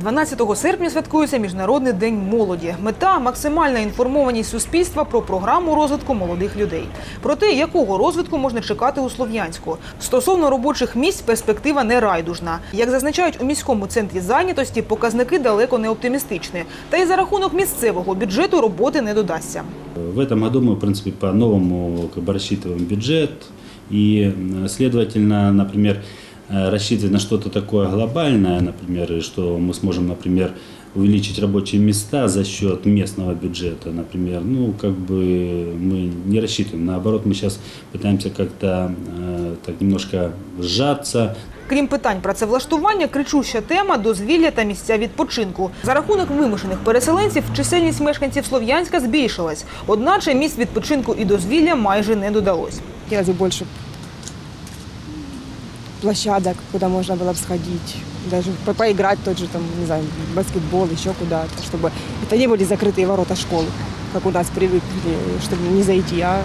12 серпня святкується Міжнародний день молоді. Мета максимальна інформованість суспільства про програму розвитку молодих людей. Про те, якого розвитку можна чекати у Слов'янську. Стосовно робочих місць перспектива не райдужна. Як зазначають у міському центрі зайнятості, показники далеко не оптимістичні. Та й за рахунок місцевого бюджету роботи не додасться. В этом году мы, в принципе, по-новому как бы рассчитываем бюджет. И, м, следовательно, например, э, рассчитывать на что-то такое глобальное, например, и что мы сможем, например, увеличить рабочие места за счет местного бюджета, например, ну, как бы мы не рассчитываем. Наоборот, мы сейчас пытаемся как-то э, так немножко сжаться, Крім питань працевлаштування, кричуща тема дозвілля та місця відпочинку. За рахунок вимушених переселенців чисельність мешканців Слов'янська збільшилась. Одначе місць відпочинку і дозвілля майже не додалось. Хотелось бы больше площадок, куда можно было бы сходить, даже по- поиграть тот же, там, не знаю, в баскетбол, еще куда-то, чтобы это не были закрытые ворота школы, как у нас привыкли, чтобы не зайти, а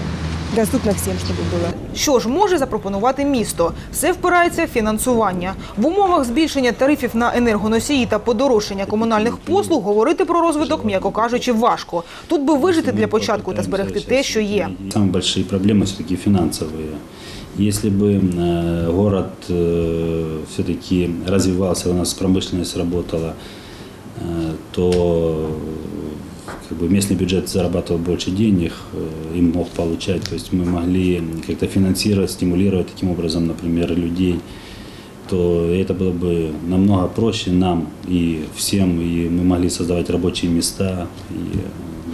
доступно всем, чтобы было. Що ж може запропонувати місто? Все впирається в фінансування. В умовах збільшення тарифів на енергоносії та подорожчання комунальних послуг говорити про розвиток, м'яко кажучи, важко. Тут би вижити для початку та зберегти те, що є. Самые большие проблемы все-таки финансовые. Если бы э, город все-таки развивался, у нас промышленность работала, э, то как бы местный бюджет зарабатывал больше денег э, и мог получать. То есть мы могли как-то финансировать, стимулировать таким образом, например, людей то это было бы намного проще нам и всем, и мы могли создавать рабочие места, и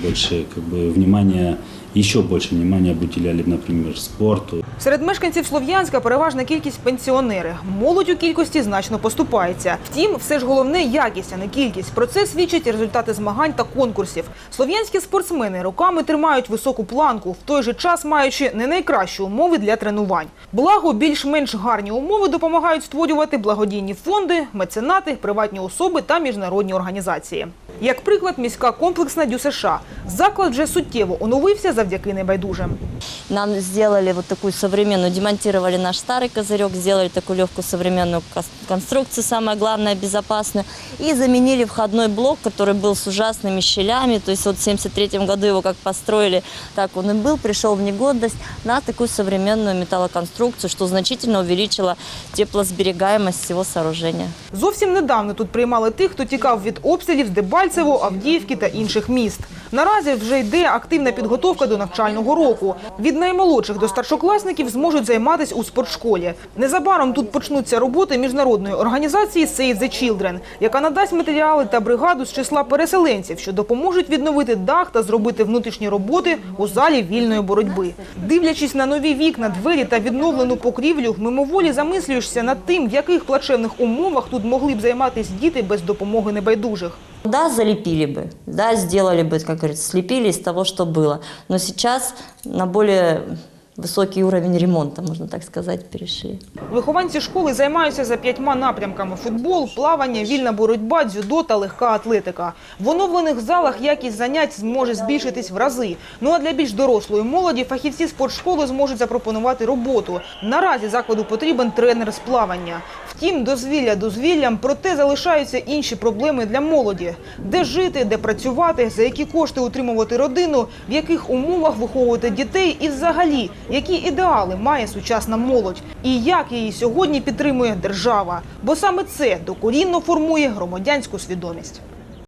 больше как бы внимания, еще больше внимания бы уделяли, например, спорту. Серед мешканців Слов'янська переважна кількість пенсіонери. Молодь у кількості значно поступається. Втім, все ж головне якість, а не кількість. Про це свідчать і результати змагань та конкурсів. Слов'янські спортсмени роками тримають високу планку, в той же час маючи не найкращі умови для тренувань. Благо, більш-менш гарні умови допомагають створювати благодійні фонди, меценати, приватні особи та міжнародні організації. Як приклад, міська комплексна ДЮСШ. Заклад вже суттєво оновився завдяки небайдужим. Нам сделали вот такую современную, демонтировали наш старый козырек, сделали такую легкую современную кос- конструкцию, самое главное, безопасную, и заменили входной блок, который был с ужасными щелями, то есть вот в 73 году его как построили, так он и был, пришел в негодность, на такую современную металлоконструкцию, что значительно увеличило теплосберегаемость всего сооружения. Зовсім недавно тут приймали тих, хто тікав від обстрілів з Дебальцево, Авдіївки та інших міст. Наразі вже йде активна підготовка до навчального року. Від наймолодших до старшокласників зможуть займатися у спортшколі. Незабаром тут почнуться роботи міжнародної організації Save the Children, яка надасть матеріали та бригаду з числа переселенців, що допоможуть відновити дах та зробити внутрішні роботи у залі вільної боротьби. Дивлячись на нові вікна, двері та відновлену покрівлю, мимоволі замислюєшся над тим, в яких плачевних умовах тут могли б займатися діти без допомоги небайдужих. Да, залепили бы, да, сделали бы, как говорится, слепили из того, что было. Но сейчас на более высокий уровень ремонта, можно так сказать, перешли. Вихованці школи займаються за п'ятьма напрямками: футбол, плавання, вільна боротьба, дзюдо та легка атлетика. В оновлених залах якість занять зможе збільшитись в рази. Ну а для більш дорослої молоді фахівці спортшколи зможуть запропонувати роботу. Наразі закладу потрібен тренер з плавання. Втім, дозвілля дозвіллям, проте залишаються інші проблеми для молоді: де жити, де працювати, за які кошти утримувати родину, в яких умовах виховувати дітей і взагалі, які ідеали має сучасна молодь, і як її сьогодні підтримує держава. Бо саме це докорінно формує громадянську свідомість.